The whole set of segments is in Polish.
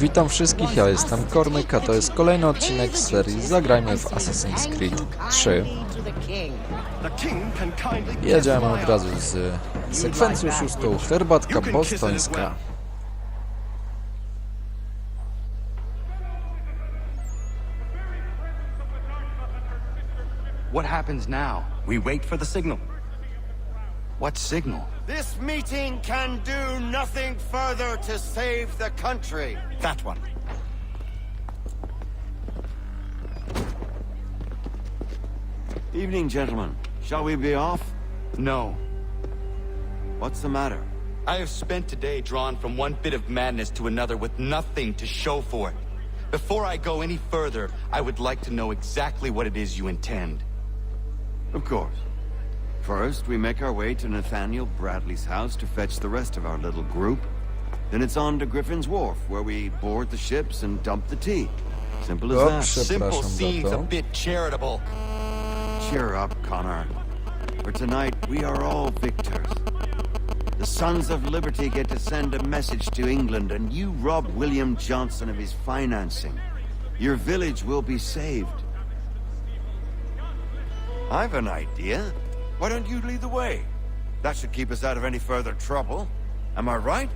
Witam wszystkich, ja jestem Kormyk, a to jest kolejny odcinek z serii Zagrajmy w Assassin's Creed 3. Jedziemy od razu z sekwencją szóstą, herbatka bostońska. What happens now? We wait for the signal. What signal? This meeting can do nothing further to save the country. That one. Evening, gentlemen. Shall we be off? No. What's the matter? I have spent today drawn from one bit of madness to another with nothing to show for it. Before I go any further, I would like to know exactly what it is you intend. Of course. First, we make our way to Nathaniel Bradley's house to fetch the rest of our little group. Then it's on to Griffin's Wharf, where we board the ships and dump the tea. Simple as that. shit. Simple Przepraszam seems a bit charitable. Cheer up, Connor. For tonight, we are all victors. The Sons of Liberty get to send a message to England, and you rob William Johnson of his financing. Your village will be saved. I've an idea. Why don't you lead the way? That should keep us out of any further trouble. Am I right?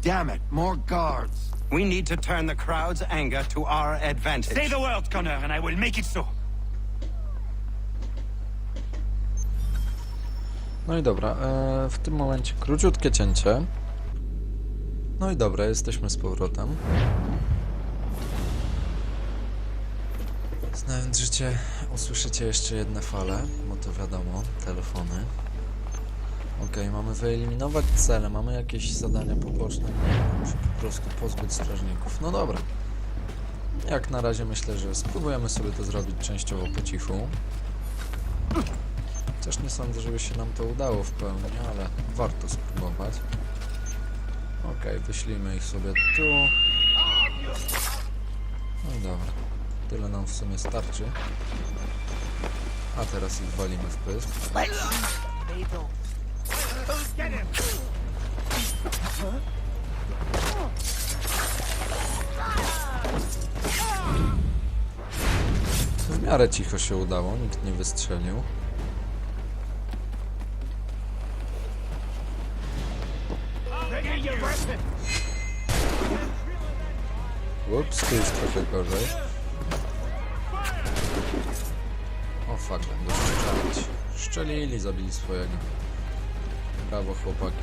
Damn it, more guards. We need to turn the crowd's anger to our advantage. Say the word, Connor, and I will make it so. No i dobra, w tym momencie króciutkie cięcie. No i dobra, jesteśmy z powrotem. Znając życie, usłyszycie jeszcze jedne fale, bo to wiadomo, telefony. Okej, mamy wyeliminować cele, mamy jakieś zadania poboczne, się po prostu pozbyć strażników. No dobra. Jak na razie myślę, że spróbujemy sobie to zrobić częściowo po cichu. Chociaż nie sądzę, żeby się nam to udało w pełni, ale warto spróbować. Okej, wyślijmy ich sobie tu. No i dobra. Tyle nam w sumie starczy. A teraz ich walimy w pysk. W miarę cicho się udało, nikt nie wystrzelił. Tu jest trochę gorzej. O fuck, będą strzelać. Szczelili, zabili swojego. Brawo chłopaki.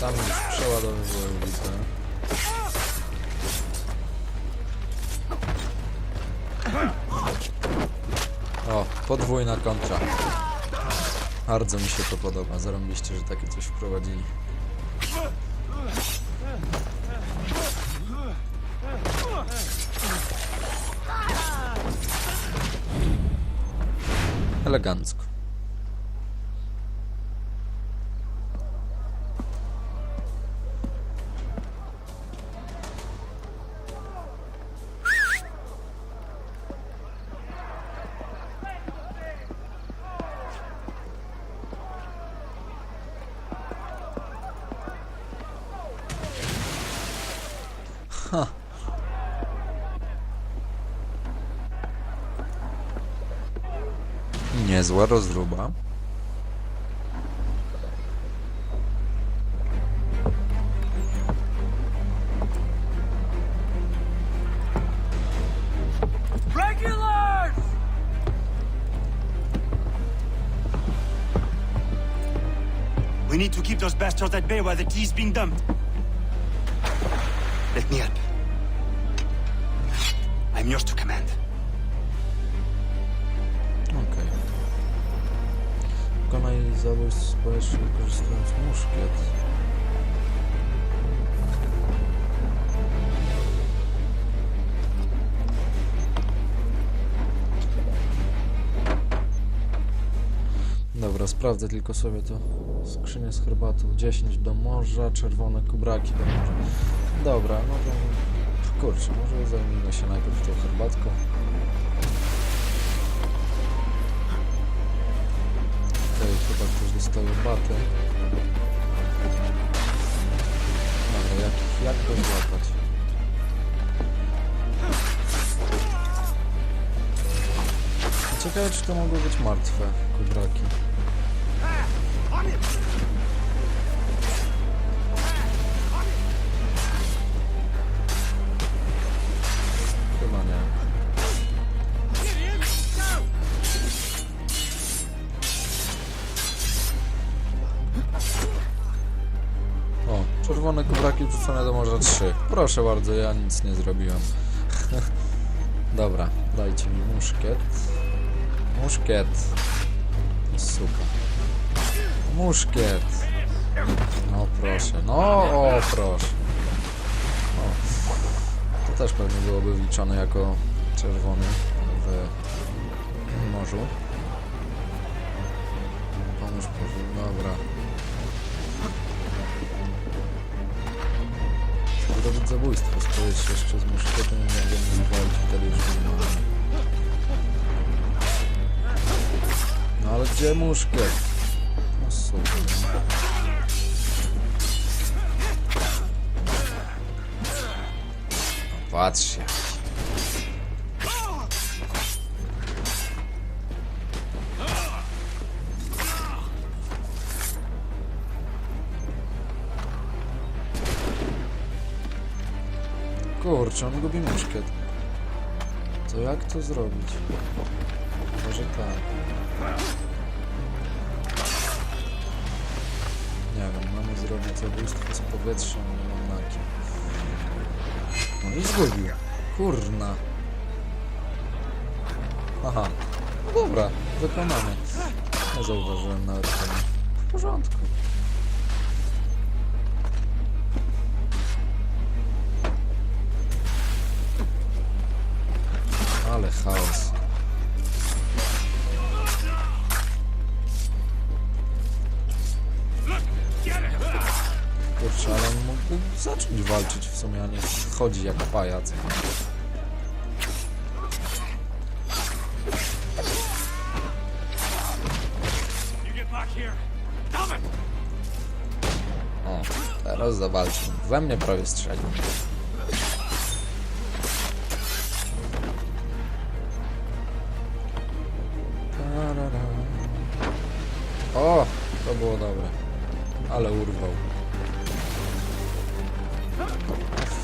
Tam już przeładowywują widzę. O, podwójna kontra. Bardzo mi się to podoba. Zarąbiście, że takie coś wprowadzili. Elegancko. Niezła rozruba. Regulars! We need to keep those bastards at bay while the tea's being dumped. Let me help. I'm yours to command. Okej. Wykonaj zabójstwo społeczne wykorzystując muszkiet. Dobra, sprawdzę tylko sobie to. Skrzynię z herbatą 10 do morza, czerwone kubraki do morza. Dobra, no to kurczę, może zajmijmy się najpierw tą herbatką. Tutaj chyba ktoś dostaje baty. Dobra, jak, jak go złapać? Ciekawe, czy to mogły być martwe kubraki. Wrzucone do morza 3. Proszę bardzo, ja nic nie zrobiłem. Dobra, dajcie mi muszkiet. Muszkiet. Super. Muszkiet. No proszę, no o proszę. O. To też pewnie byłoby wliczone jako czerwony w morzu. Pomóż dobra. Zabójstwo, spojrzeć się jeszcze z muszkietem i będziemy zwalić wtedy już nie No ale gdzie muszkiet? No super. No, patrzcie. Kurczę, on gubi muszkiet. To jak to zrobić? Może tak. Nie wiem, mamy zrobić zabójstwo z powietrzem, nie na. No i zgubił. Kurna. Aha. No dobra, wykonane. Nie zauważyłem nawet. W porządku. Chaos. Kurczę, ale on mógłby zacząć walczyć w sumie, a nie chodzi jak pajac. O, teraz zawalczył. We mnie prawie strzelił.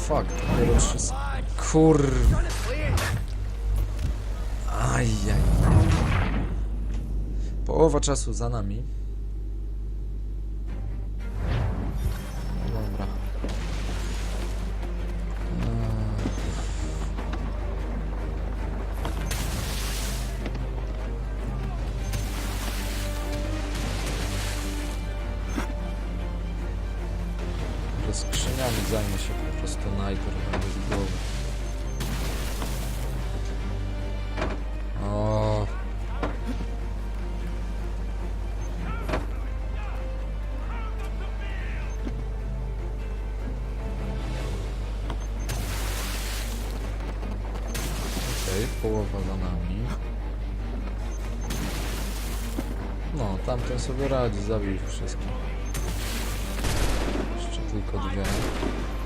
Fuck, s- Kur... Ajaj. Połowa czasu za nami. Dobra. Eee. Skrzyniami zajmę się po prostu najpierw będę z głowy. Połowa za nami. No, tamten sobie radzi, zabił ich wszystkich. Jeszcze tylko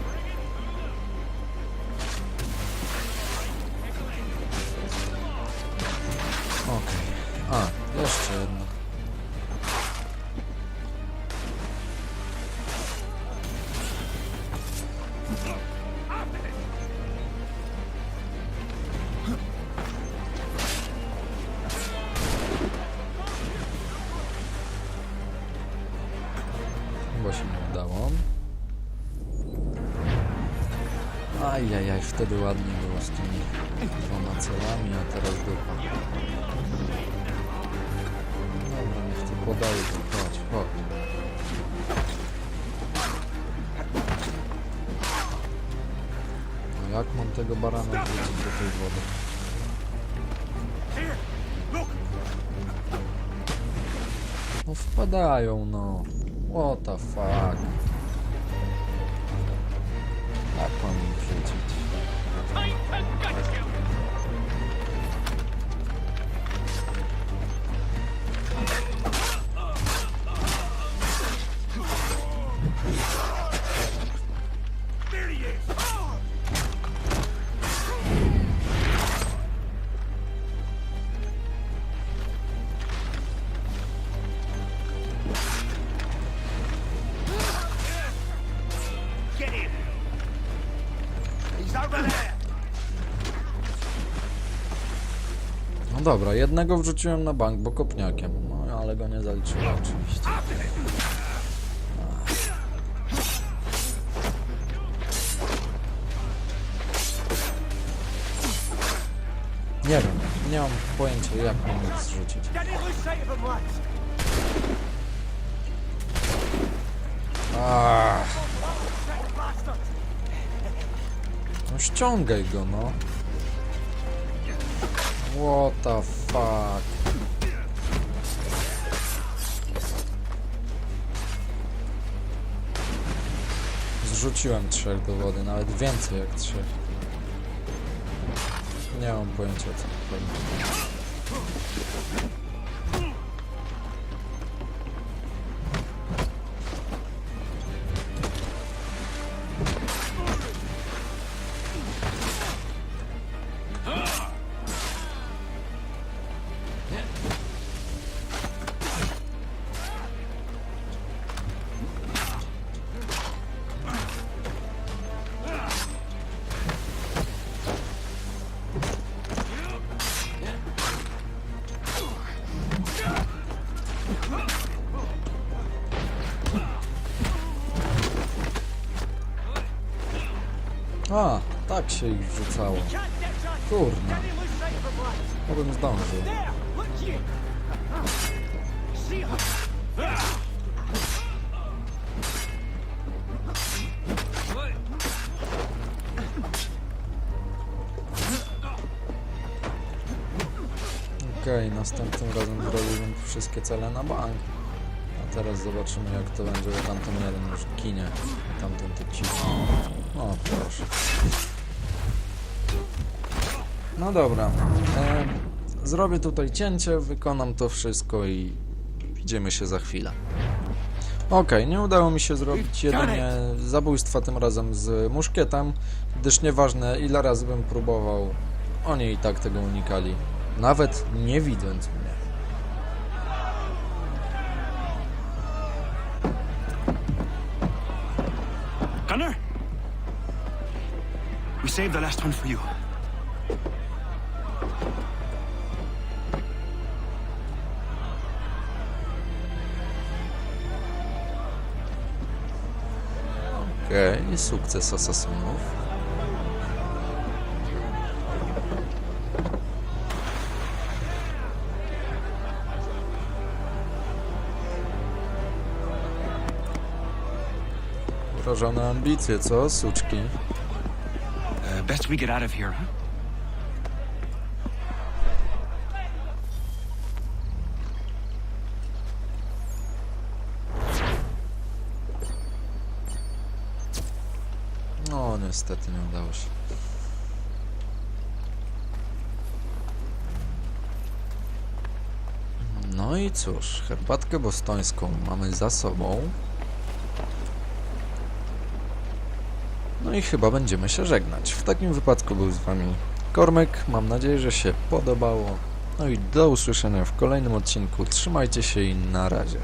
Ajajaj, wtedy ładnie było z tymi dwoma celami, a teraz dupa. Dobra, niech to podaje, to chodź, chodź. No jak mam tego barana wrzucić do tej wody? No wpadają, no. What the fuck. Jak mam dobra, jednego wrzuciłem na bank, bo kopniakiem. No ale go nie zaliczyłem oczywiście. Nie wiem, nie mam pojęcia jak mam ich zrzucić. Ach. No ściągaj go, no. What the fuck? Zrzuciłem trzech do wody, nawet więcej jak trzech. Nie mam pojęcia co chodzi. A, tak się ich wrzucało. Kurna. Mogłem zdążył. Okej, następnym razem zrobiłbym wszystkie cele na bank. Teraz zobaczymy jak to będzie, bo tamten jeden już ginie. Tamten to ciśnie. O, proszę. No dobra. E, zrobię tutaj cięcie, wykonam to wszystko i widzimy się za chwilę. Okej, nie udało mi się zrobić jedynie zabójstwa tym razem z muszkietem, gdyż nieważne ile razy bym próbował, oni i tak tego unikali. Nawet nie widząc mnie. We saved the last one for you. Okej, sukces asasinów. Wrażone ambicje, co, suczki? Best we get out of here, huh? No, niestety nie udało się. No i cóż, herbatkę bostońską mamy za sobą. No i chyba będziemy się żegnać. W takim wypadku był z Wami Kormek. Mam nadzieję, że się podobało. No i do usłyszenia w kolejnym odcinku. Trzymajcie się i na razie.